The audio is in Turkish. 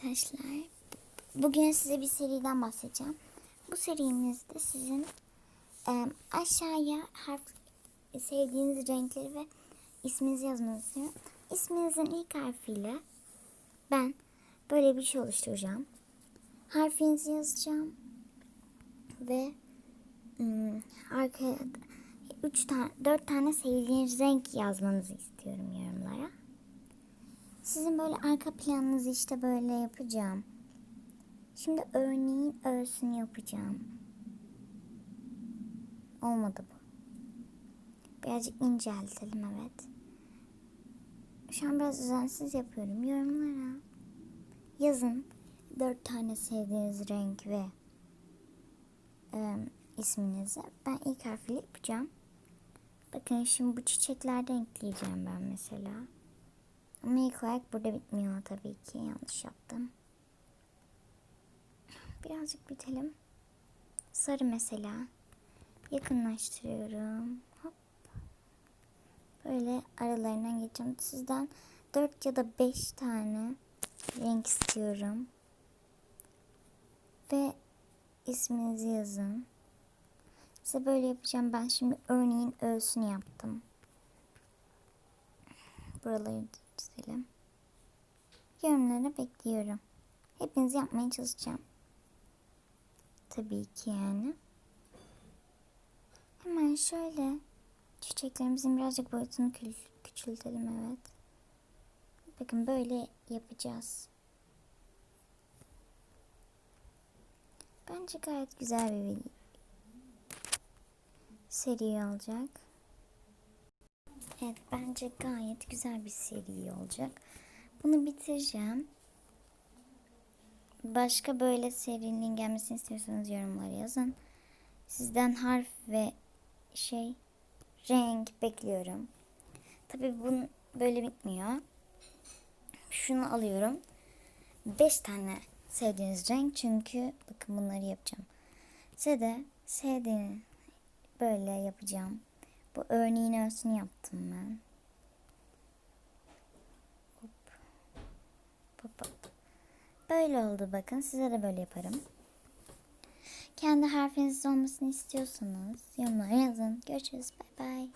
arkadaşlar. Bugün size bir seriden bahsedeceğim. Bu serimizde sizin e, aşağıya harf sevdiğiniz renkleri ve isminizi yazmanızı istiyorum. İsminizin ilk harfiyle ben böyle bir şey oluşturacağım. Harfinizi yazacağım ve ım, arkaya üç tane, dört tane sevdiğiniz renk yazmanızı istiyorum yorumlara. Sizin böyle arka planınızı işte böyle yapacağım. Şimdi örneğin öğsünü yapacağım. Olmadı bu. Birazcık inceltelim evet. Şu an biraz düzensiz yapıyorum. Yorumlara yazın dört tane sevdiğiniz renk ve e, isminizi. Ben ilk harfiyle yapacağım. Bakın şimdi bu çiçeklerden ekleyeceğim ben mesela. Ama ilk olarak burada bitmiyor tabii ki. Yanlış yaptım. Birazcık bitelim. Sarı mesela. Yakınlaştırıyorum. Hop. Böyle aralarından geçeceğim. Sizden 4 ya da 5 tane renk istiyorum. Ve isminizi yazın. Size böyle yapacağım. Ben şimdi örneğin öğsünü yaptım. Buraları çizelim. Yorumları bekliyorum. Hepinizi yapmaya çalışacağım. Tabii ki yani. Hemen şöyle çiçeklerimizin birazcık boyutunu kü- küçültelim evet. Bakın böyle yapacağız. Bence gayet güzel bir seri olacak. Evet bence gayet güzel bir seri olacak. Bunu bitireceğim. Başka böyle serinin gelmesini istiyorsanız yorumlara yazın. Sizden harf ve şey renk bekliyorum. Tabii bunun böyle bitmiyor. Şunu alıyorum. 5 tane sevdiğiniz renk çünkü bakın bunları yapacağım. Size de sevdiğini böyle yapacağım. Bu örneğin ölsün yaptım ben. Hop. Hop hop. Böyle oldu bakın. Size de böyle yaparım. Kendi harfinizin olmasını istiyorsanız yorumlara yazın. Görüşürüz. Bay bay.